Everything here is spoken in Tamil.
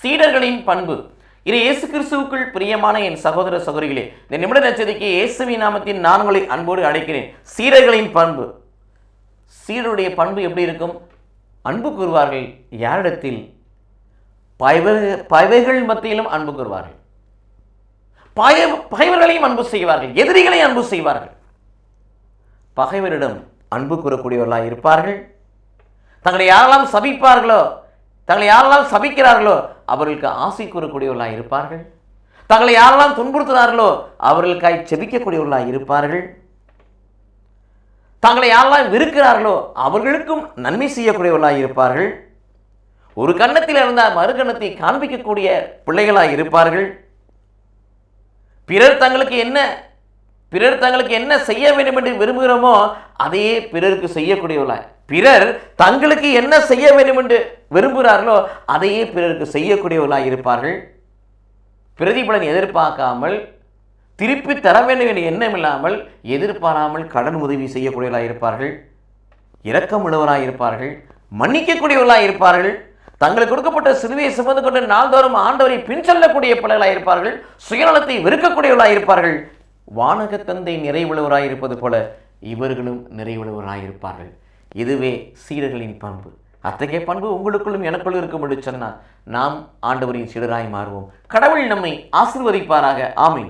சீடர்களின் பண்பு. இது இயேசு கிறிஸ்துவுக்குள் பிரியமான என் சகோதர சகோதரிகளே இந்த நிமிட நச்சதிக்கு இயேசுவி நாமத்தின் நான் உங்களை அன்போடு அழைக்கிறேன். சீடர்களின் பண்பு. சீடருடைய பண்பு எப்படி இருக்கும்? அன்பு கூறுவார்கள் யாரிடத்தில்? பைவ பகைவர்கள் மத்தியிலும் அன்பு கூறுவார்கள். பகை பகைவர்களையும் அன்பு செய்வார்கள் எதிரிகளையும் அன்பு செய்வார்கள். பகைவரிடம் அன்பு கூறக்கூடியவர்களாக இருப்பார்கள். தங்களை யாரெல்லாம் சபிப்பார்களோ தங்களை யாரெல்லாம் சபிக்கிறார்களோ அவர்களுக்கு ஆசை கூறக்கூடியவர்களாக இருப்பார்கள். தங்களை யாரெல்லாம் துன்புறுத்துகிறார்களோ அவர்களுக்காய் செபிக்கக்கூடியவர்களாக இருப்பார்கள். தங்களை யாரெல்லாம் வெறுக்கிறார்களோ அவர்களுக்கும் நன்மை செய்யக்கூடியவர்களாக இருப்பார்கள். ஒரு கன்னத்தில் இருந்தால் மறு கண்ணத்தை காண்பிக்கக்கூடிய பிள்ளைகளாக இருப்பார்கள். பிறர் தங்களுக்கு என்ன பிறர் தங்களுக்கு என்ன செய்ய வேண்டும் என்று விரும்புகிறோமோ அதையே பிறருக்கு செய்யக்கூடியவர்களாக பிறர் தங்களுக்கு என்ன செய்ய வேண்டும் என்று விரும்புகிறார்களோ அதையே பிறருக்கு செய்யக்கூடியவர்களாக இருப்பார்கள். பிரதிபலன் எதிர்பார்க்காமல் திருப்பி தர வேண்டும் என்ற எண்ணம் இல்லாமல் எதிர்பாராமல் கடன் உதவி செய்யக்கூடியவர்களாக இருப்பார்கள். இரக்கமுள்ளவராக இருப்பார்கள். மன்னிக்கக்கூடியவர்களாக இருப்பார்கள். தங்களுக்கு கொடுக்கப்பட்ட சிலுவையை சுமந்து கொண்டு நாள்தோறும் ஆண்டவரை பின் செல்லக்கூடிய பிள்ளைகளாக இருப்பார்கள். சுயநலத்தை வெறுக்கக்கூடியவர்களாக இருப்பார்கள். வானக தந்தை நிறைவுள்ளவராக இருப்பது போல இவர்களும் நிறைவுள்ளவராக இருப்பார்கள். இதுவே சீடர்களின் பண்பு. அத்தகைய பண்பு உங்களுக்குள்ளும் எனக்குள்ளும் இருக்கும் என்று சொன்னால் நாம் ஆண்டவரின் சீடராய் மாறுவோம். கடவுள் நம்மை ஆசிர்வதிப்பாராக. ஆமீன்.